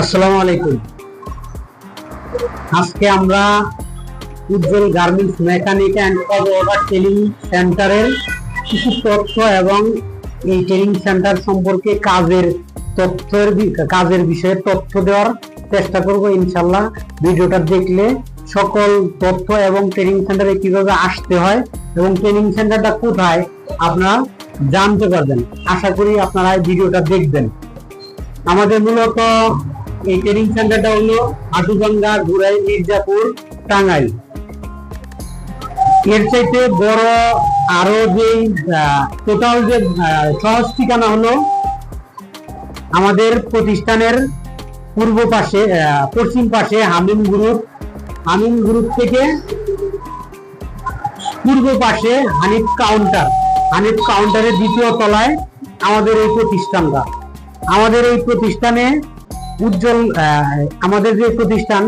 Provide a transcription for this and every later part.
আসসালামু আলাইকুম। আজকে আমরা Ujjwal garments mechanic and order training সেন্টারের কিছু তথ্য এবং এই ট্রেনিং সেন্টার সম্পর্কে কাজের তথ্যের কাজের বিষয়ে তথ্য দেওয়ার চেষ্টা করব ইনশাল্লাহ ভিডিওটা দেখলে সকল তথ্য এবং ট্রেনিং সেন্টারে কীভাবে আসতে হয় এবং ট্রেনিং সেন্টারটা কোথায় আপনারা জানতে পারবেন। আশা করি আপনারা ভিডিওটা দেখবেন। আমাদের মূলত সেন্টারটা হলো আটুগঙ্গা ঘুরাই, মির্জাপুর, টাঙ্গাইল। এর চাইতে বড় আরও যে টোটাল যে সহজ ঠিকানা হলো আমাদের প্রতিষ্ঠানের পূর্ব পাশে পশ্চিম পাশে হামিম গ্রুপ। হামিম গ্রুপ থেকে পূর্ব পাশে হানিফ কাউন্টার। হানিফ কাউন্টারের দ্বিতীয় তলায় আমাদের এই প্রতিষ্ঠানটা। আমাদের এই প্রতিষ্ঠানে উজ্জ্বল আমাদের যে প্রতিষ্ঠান,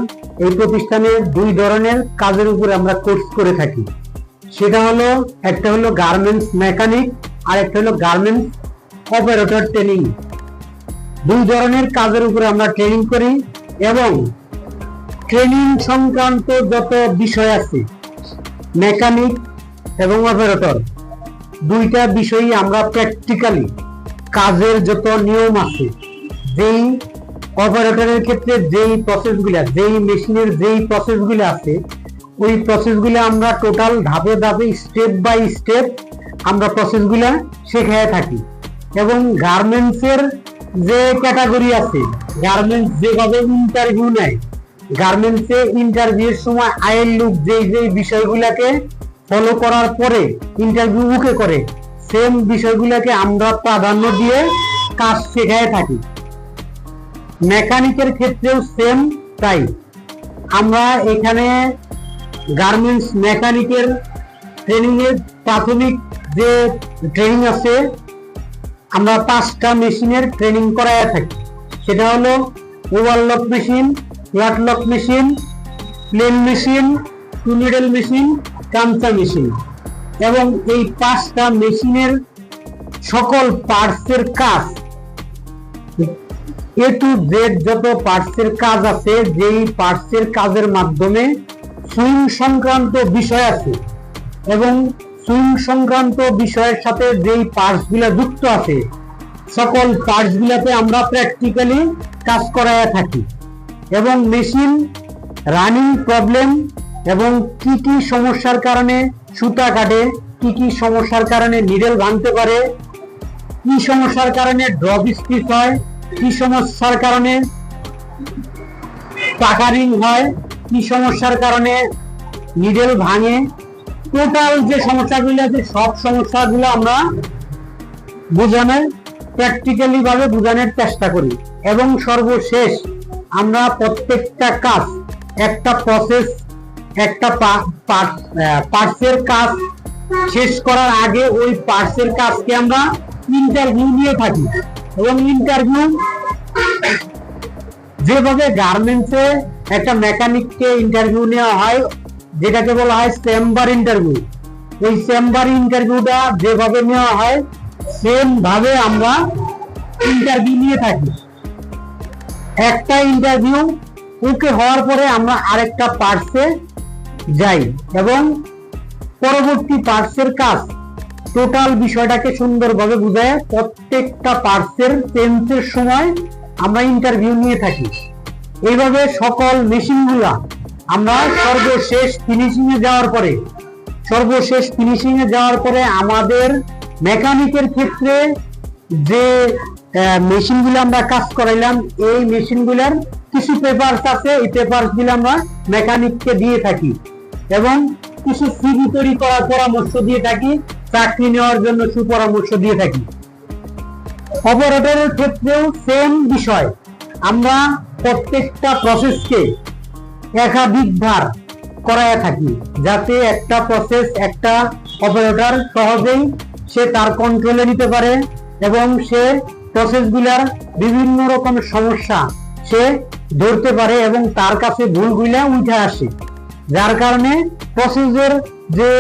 এই প্রতিষ্ঠানে দুই ধরনের কাজের উপরে আমরা কোর্স করে থাকি। সেটা হলো, একটা হলো গার্মেন্টস মেকানিক আর একটা হলো গার্মেন্টস অপারেটর ট্রেনিং দুই ধরনের কাজের উপরে আমরা ট্রেনিং করি এবং ট্রেনিং সংক্রান্ত যত বিষয় আছে মেকানিক এবং অপারেটর দুইটা বিষয়ই আমরা প্র্যাকটিক্যালি কাজের যত নিয়ম আছে, যেই অপারেটরের ক্ষেত্রে যেই প্রসেসগুলা যেই মেশিনের যেই প্রসেসগুলো আছে, ওই প্রসেসগুলো আমরা টোটাল ধাপে ধাপে স্টেপ বাই স্টেপ আমরা প্রসেসগুলা শেখায় থাকি। এবং গার্মেন্টসের যে ক্যাটাগরি আছে গার্মেন্টস যেভাবে ইন্টারভিউ নেয় গার্মেন্টসে ইন্টারভিউর সময় আয়ের লুক যেই যেই বিষয়গুলোকে ফলো করার পরে ইন্টারভিউ ওকে করে সেম বিষয়গুলোকে আমরা প্রাধান্য দিয়ে কাজ শেখায় থাকি। মেকানিকের ক্ষেত্রেও সেম তাই। আমরা এখানে গার্মেন্টস মেকানিকের ট্রেনিং এর প্রাথমিক যে ট্রেনিং আছে, আমরা পাঁচটা মেশিনের ট্রেনিং করায় থাকি। সেটা হলো overlock machine lock machine, plain machine, two needle machine কামচা machine. এবং এই পাঁচটা মেশিনের সকল পার্টসের কাজ এ টু জেড যত পার্টসের কাজ আছে, যেই পার্টসের কাজের মাধ্যমে সুইং সংক্রান্ত বিষয় আছে এবং সুইং সংক্রান্ত বিষয়ের সাথে যেই পার্টসগুলা যুক্ত আছে, সকল পার্টস গুলাতে আমরা প্র্যাকটিক্যালি কাজ করায় থাকি এবং মেশিন রানিং প্রবলেম এবং কি কি সমস্যার কারণে সুতা কাটে, কি কি সমস্যার কারণে নিডেল ভাঙতে পারে, কি সমস্যার কারণে ড্রপ স্পিচ হয় কি সমস্যার কারণে? পাকারিং হয়, কি সমস্যার কারণে? নিডেল ভাঙে। টোটাল যে সমস্যাগুলো আছে, সব সমস্যাগুলো আমরা বোঝানোর প্র্যাকটিক্যালি ভাবে বোঝানোর চেষ্টা করি। এবং সর্বশেষ আমরা প্রত্যেকটা কাজ, একটা প্রসেস একটা পার্সের কাজ শেষ করার আগে ওই পার্সের কাজকে আমরা ইন্টারভিউ নিয়ে থাকি। এবং ইন্টারভিউ যেভাবে গার্মেন্টসে একটা মেকানিককে ইন্টারভিউ নেওয়া হয়, যেটাকে বলা হয় চেম্বার ইন্টারভিউ ওই চেম্বার ইন্টারভিউটা যেভাবে নেওয়া হয় সেম ভাবে আমরা ইন্টারভিউ নিয়ে থাকি। একটা ইন্টারভিউ ওকে হওয়ার পরে আমরা আরেকটা পার্টসে যাই এবং পরবর্তী পার্টসের কাজ। টোটাল বিষয়টাকে সুন্দরভাবে বুঝায় প্রত্যেকটা পার্টসের চেঞ্জের সময় আমরা ইন্টারভিউ নিয়ে থাকি। এইভাবে সকল মেশিনগুলা আমরা সর্বশেষ ফিনিশিং এ যাওয়ার পরে, সর্বশেষ ফিনিশিং এ যাওয়ার পরে আমাদের মেকানিকের ক্ষেত্রে যে মেশিনগুলো আমরা কাজ করাইলাম, এই মেশিনগুলোর কিছু পেপারস আছে, এই পেপারসগুলো আমরা মেকানিককে দিয়ে থাকি এবং কিছু সিভি তৈরি করার পরামর্শ দিয়ে থাকি। চাকরি নেওয়ার জন্য সুপরামর্শ দিয়ে থাকি। অপারেটরের ক্ষেত্রেও সেম বিষয়। আমরা প্রত্যেকটা প্রসেসকে একাধিকবার করায় থাকি, যাতে একটা প্রসেস একটা অপারেটর সহজেই সে তার কন্ট্রোলে নিতে পারে এবং সে প্রসেসগুলার বিভিন্ন রকম সমস্যা সে ধরতে পারে এবং তার কাছে ভুলগুলা উঠে আসে। যার কারণে প্রসেসের যে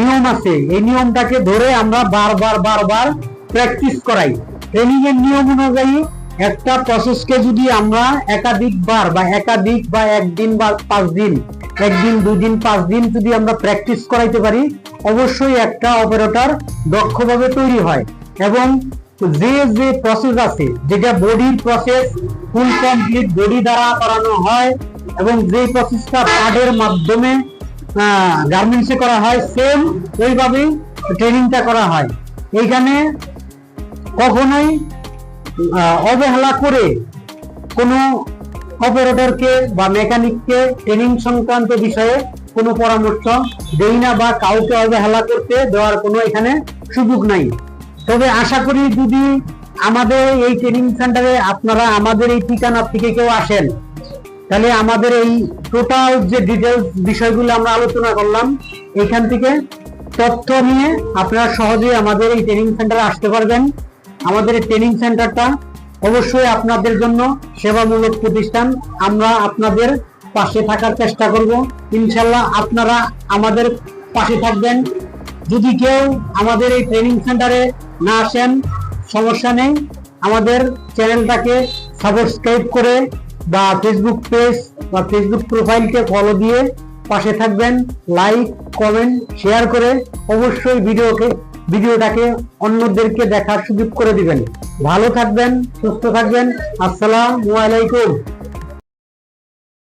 নিয়ম আছে। এই নিয়মটাকে ধরে আমরা বারবার বারবার প্র্যাকটিস করাই। ট্রেনিং এর নিয়ম অনুযায়ী একটা প্রসেসকে যদি আমরা একাধিকবার বা একাধিক বা একদিন বা পাঁচ দিন, একদিন দুই দিন পাঁচ দিন যদি আমরা প্র্যাকটিস করাইতে পারি, অবশ্যই একটা অপারেটর দক্ষভাবে তৈরি হয়। এবং যে যে প্রসেস আছে, যেটা বডির প্রসেস ফুল কমপ্লিট বডি দ্বারা করানো হয়, এবং যে প্রসেসটা পাডের মাধ্যমে গার্মেন্টসে করা হয় সেম ওইভাবেই ট্রেনিংটা করা হয়। এইখানে কখনোই অবহেলা করে কোনো অপারেটরকে বা মেকানিককে ট্রেনিং সংক্রান্ত বিষয়ে কোনো পরামর্শ দেই না বা কাউকে অবহেলা করতে দেওয়ার কোনো এখানে সুযোগ নাই। তবে আশা করি যদি আমাদের এই ট্রেনিং সেন্টারে আপনারা আমাদের এই ঠিকানা থেকে কেউ আসেন তাহলে আমাদের এই টোটাল যে ডিটেলস বিষয়গুলো আমরা আলোচনা করলাম, এখান থেকে তথ্য নিয়ে আপনারা সহজেই আমাদের এই ট্রেনিং সেন্টারে আসতে পারবেন। আমাদের এই ট্রেনিং সেন্টারটা অবশ্যই আপনাদের জন্য সেবামূলক প্রতিষ্ঠান। আমরা আপনাদের পাশে থাকার চেষ্টা করব। ইনশাল্লাহ আপনারা আমাদের পাশে থাকবেন। যদি কেউ আমাদের এই ট্রেনিং সেন্টারে না আসেন, সমস্যা নেই। আমাদের চ্যানেলটাকে সাবস্ক্রাইব করে বা ফেসবুক পেজ বা ফেসবুক প্রোফাইলকে ফলো দিয়ে পাশে থাকবেন। লাইক কমেন্ট শেয়ার করে অবশ্যই ভিডিওকে, ভিডিওটাকে অন্যদেরকে দেখার সুযোগ করে দিবেন। ভালো থাকবেন, সুস্থ থাকবেন। আসসালামু আলাইকুম।